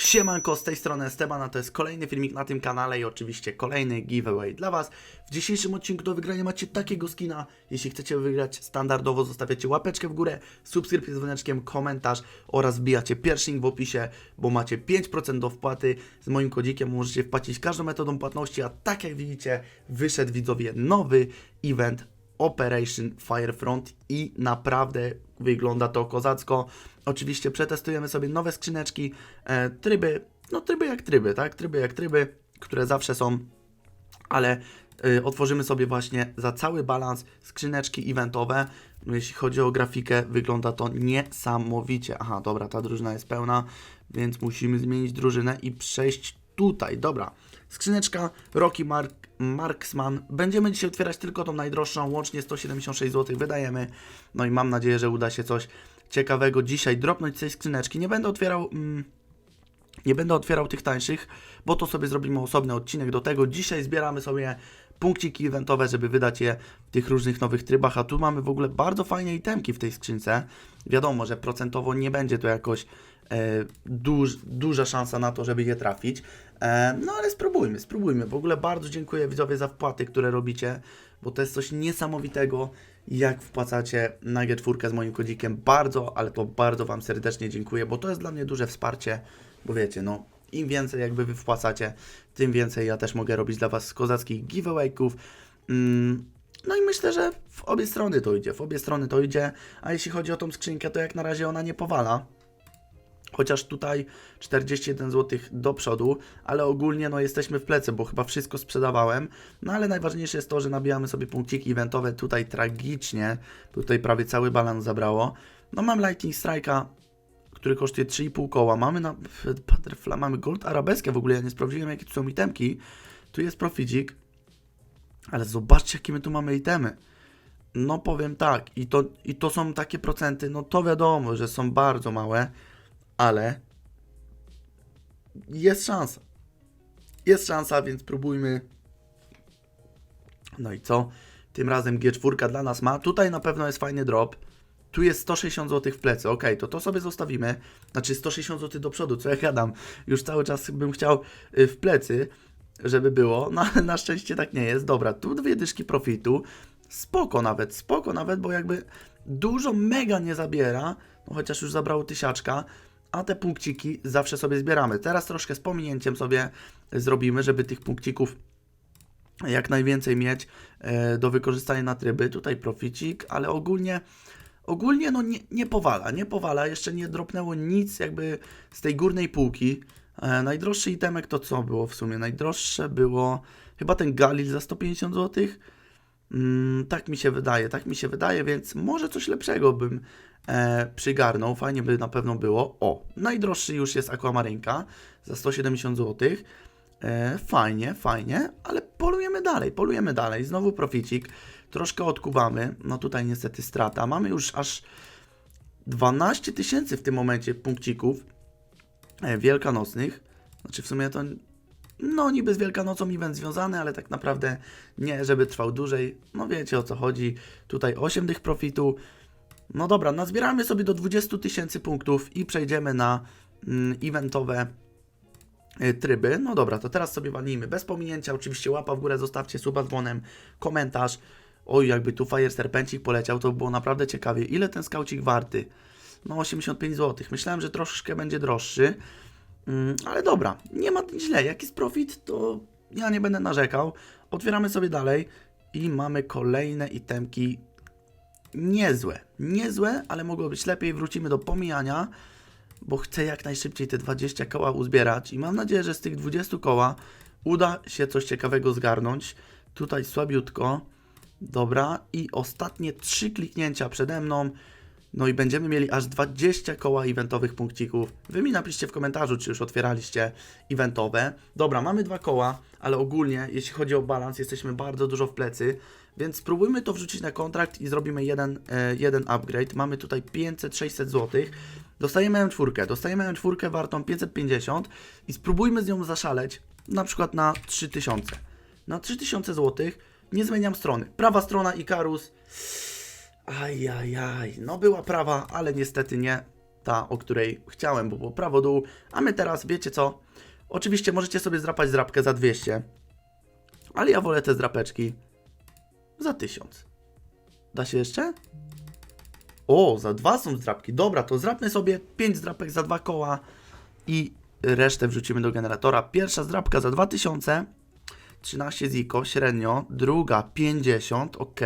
Siemanko, z tej strony Esteban, a to jest kolejny filmik na tym kanale i oczywiście kolejny giveaway dla Was. W dzisiejszym odcinku do wygrania macie takiego skina. Jeśli chcecie wygrać standardowo, zostawiacie łapeczkę w górę, subskrypcję z dzwoneczkiem, komentarz oraz wbijacie pierwszy link w opisie, bo macie 5% do wpłaty. Z moim kodzikiem możecie wpłacić każdą metodą płatności, a tak jak widzicie, wyszedł widzowie nowy event Operation Firefront i naprawdę wygląda to kozacko. Oczywiście przetestujemy sobie nowe skrzyneczki, e, tryby, no tryby jak tryby, tak? Tryby jak tryby, które zawsze są, ale e, otworzymy sobie właśnie za cały balans skrzyneczki eventowe. Jeśli chodzi o grafikę, wygląda to niesamowicie. Aha, dobra, ta drużyna jest pełna, więc musimy zmienić drużynę i przejść tutaj. Dobra, skrzyneczka Rocky Mark, Marksman. Będziemy dzisiaj otwierać tylko tą najdroższą, łącznie 176 zł wydajemy. No i mam nadzieję, że uda się coś ciekawego dzisiaj dropnąć z tej skrzyneczki. Nie będę otwierał... Mm, nie będę otwierał tych tańszych, bo to sobie zrobimy osobny odcinek do tego. Dzisiaj zbieramy sobie punkciki eventowe, żeby wydać je w tych różnych nowych trybach, a tu mamy w ogóle bardzo fajne itemki w tej skrzynce. Wiadomo, że procentowo nie będzie to jakoś duż, duża szansa na to, żeby je trafić. E, no ale spróbujmy, spróbujmy. W ogóle bardzo dziękuję widzowie za wpłaty, które robicie, bo to jest coś niesamowitego, jak wpłacacie na G4 z moim kodzikiem. Bardzo, ale to bardzo Wam serdecznie dziękuję, bo to jest dla mnie duże wsparcie, bo wiecie, no im więcej jakby Wy wpłacacie, tym więcej ja też mogę robić dla Was kozackich giveawayków. Mm, no i myślę, że w obie strony to idzie, w obie strony to idzie, a jeśli chodzi o tą skrzynkę, to jak na razie ona nie powala. Chociaż tutaj 41 zł do przodu, ale ogólnie no jesteśmy w plecy, bo chyba wszystko sprzedawałem. No ale najważniejsze jest to, że nabijamy sobie punkciki eventowe tutaj tragicznie. Tutaj prawie cały balans zabrało. No mam Lightning Strike'a, który kosztuje 3,5 koła. Mamy na Butterfly, mamy Gold Arabeskę w ogóle, ja nie sprawdziłem jakie tu są itemki. Tu jest Proficik, ale zobaczcie jakie my tu mamy itemy. No powiem tak, i to, i to są takie procenty, no to wiadomo, że są bardzo małe, ale jest szansa. Jest szansa, więc próbujmy. No i co? Tym razem G4 dla nas ma. Tutaj na pewno jest fajny drop. Tu jest 160 zł w plecy. Ok, to to sobie zostawimy. Znaczy 160 zł do przodu, co ja gadam. Już cały czas bym chciał y, w plecy, żeby było. No na szczęście tak nie jest. Dobra, tu dwie dyszki profitu. Spoko nawet, spoko nawet, bo jakby dużo mega nie zabiera. No chociaż już zabrało tysiaczka a te punkciki zawsze sobie zbieramy. Teraz troszkę z pominięciem sobie zrobimy, żeby tych punkcików jak najwięcej mieć e, do wykorzystania na tryby. Tutaj proficik, ale ogólnie ogólnie no nie, nie powala, nie powala, jeszcze nie dropnęło nic jakby z tej górnej półki. E, najdroższy itemek to co było w sumie? Najdroższe było chyba ten Galil za 150 zł. Mm, tak mi się wydaje, tak mi się wydaje, więc może coś lepszego bym e, przygarnął. Fajnie by na pewno było. O, najdroższy już jest Aquamarynka za 170 zł. E, fajnie, fajnie, ale polujemy dalej, polujemy dalej. Znowu proficik, troszkę odkuwamy. No tutaj niestety strata. Mamy już aż 12 tysięcy w tym momencie punkcików e, wielkanocnych. Znaczy w sumie to no niby z Wielkanocą event związany, ale tak naprawdę nie, żeby trwał dłużej. No wiecie o co chodzi. Tutaj 8 tych profitu. No dobra, nazbieramy sobie do 20 tysięcy punktów i przejdziemy na mm, eventowe y, tryby. No dobra, to teraz sobie walnijmy bez pominięcia. Oczywiście łapa w górę, zostawcie suba dzwonem, komentarz. Oj, jakby tu Fire Serpencik poleciał, to by było naprawdę ciekawie. Ile ten skaucik warty? No 85 zł. Myślałem, że troszkę będzie droższy. Mm, ale dobra, nie ma źle. Jak jest profit, to ja nie będę narzekał. Otwieramy sobie dalej i mamy kolejne itemki niezłe. Niezłe, ale mogło być lepiej. Wrócimy do pomijania, bo chcę jak najszybciej te 20 koła uzbierać i mam nadzieję, że z tych 20 koła uda się coś ciekawego zgarnąć. Tutaj słabiutko. Dobra, i ostatnie trzy kliknięcia przede mną. No i będziemy mieli aż 20 koła eventowych punkcików. Wy mi napiszcie w komentarzu, czy już otwieraliście eventowe. Dobra, mamy dwa koła, ale ogólnie, jeśli chodzi o balans, jesteśmy bardzo dużo w plecy. Więc spróbujmy to wrzucić na kontrakt i zrobimy jeden, e, jeden upgrade. Mamy tutaj 500-600 zł. Dostajemy M4, dostajemy M4 wartą 550 i spróbujmy z nią zaszaleć, na przykład na 3000. Na 3000 zł nie zmieniam strony. Prawa strona Ikarus. Ajajaj, no była prawa, ale niestety nie ta, o której chciałem, bo było prawo dół, a my teraz, wiecie co, oczywiście możecie sobie zdrapać zdrapkę za 200, ale ja wolę te zdrapeczki za 1000. Da się jeszcze? O, za dwa są zdrapki. Dobra, to zdrapmy sobie 5 zdrapek za dwa koła i resztę wrzucimy do generatora. Pierwsza zdrapka za 2000, 13 ziko średnio, druga 50, ok.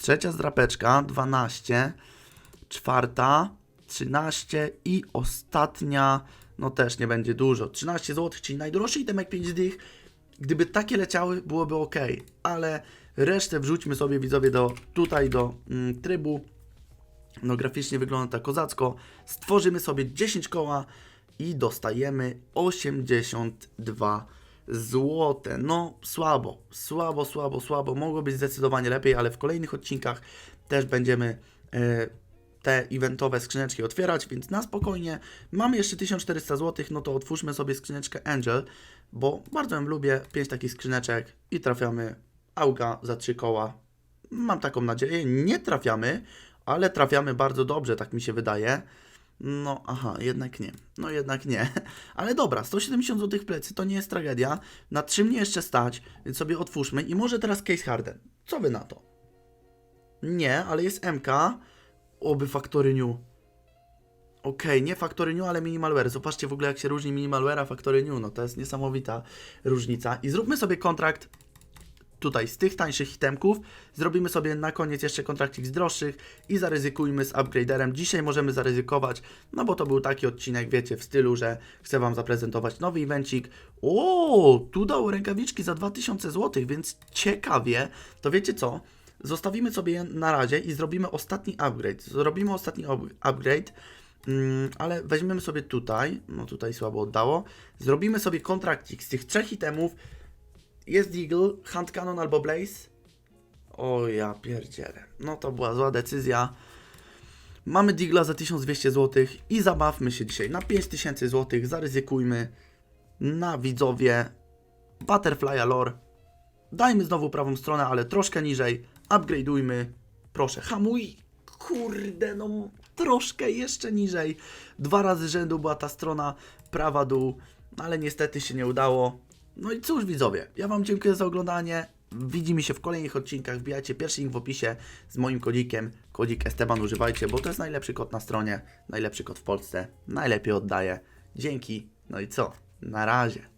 Trzecia zdrapeczka 12, czwarta 13 i ostatnia, no też nie będzie dużo, 13 zł, czyli najdroższy itemek 5 dych. Gdyby takie leciały, byłoby ok, ale resztę wrzućmy sobie widzowie do tutaj do mm, trybu. No graficznie wygląda to kozacko. Stworzymy sobie 10 koła i dostajemy 82 złote. No słabo, słabo, słabo, słabo. Mogło być zdecydowanie lepiej, ale w kolejnych odcinkach też będziemy e, te eventowe skrzyneczki otwierać, więc na spokojnie. Mamy jeszcze 1400 zł, no to otwórzmy sobie skrzyneczkę Angel, bo bardzo ją lubię. 5 takich skrzyneczek i trafiamy auga za 3 koła. Mam taką nadzieję. Nie trafiamy, ale trafiamy bardzo dobrze, tak mi się wydaje. No, aha, jednak nie. No, jednak nie. Ale dobra, 170 zł plecy to nie jest tragedia. Na 3 mnie jeszcze stać, więc sobie otwórzmy. I może teraz Case Harden. Co wy na to? Nie, ale jest MK. Oby Factory New. Okej, nie Factory New, ale Minimalware. Zobaczcie w ogóle, jak się różni Minimalware a Factory New. No, to jest niesamowita różnica. I zróbmy sobie kontrakt tutaj z tych tańszych itemków. Zrobimy sobie na koniec jeszcze kontrakcik z droższych i zaryzykujmy z upgraderem. Dzisiaj możemy zaryzykować, no bo to był taki odcinek, wiecie, w stylu, że chcę Wam zaprezentować nowy evencik. O, tu dał rękawiczki za 2000 zł, więc ciekawie. To wiecie co? Zostawimy sobie je na razie i zrobimy ostatni upgrade. Zrobimy ostatni up- upgrade. Mm, ale weźmiemy sobie tutaj, no tutaj słabo oddało, zrobimy sobie kontrakcik z tych trzech itemów, jest Deagle, Hand Cannon albo Blaze. O ja pierdzielę. No to była zła decyzja. Mamy Digla za 1200 zł i zabawmy się dzisiaj na 5000 zł. Zaryzykujmy na widzowie Butterfly Lore. Dajmy znowu prawą stronę, ale troszkę niżej. Upgrade'ujmy. Proszę, hamuj. Kurde, no troszkę jeszcze niżej. Dwa razy rzędu była ta strona prawa dół, ale niestety się nie udało. No i cóż widzowie, ja Wam dziękuję za oglądanie. Widzimy się w kolejnych odcinkach. Wbijajcie pierwszy link w opisie z moim kodikiem. Kodzik Esteban używajcie, bo to jest najlepszy kod na stronie. Najlepszy kod w Polsce. Najlepiej oddaje. Dzięki. No i co? Na razie.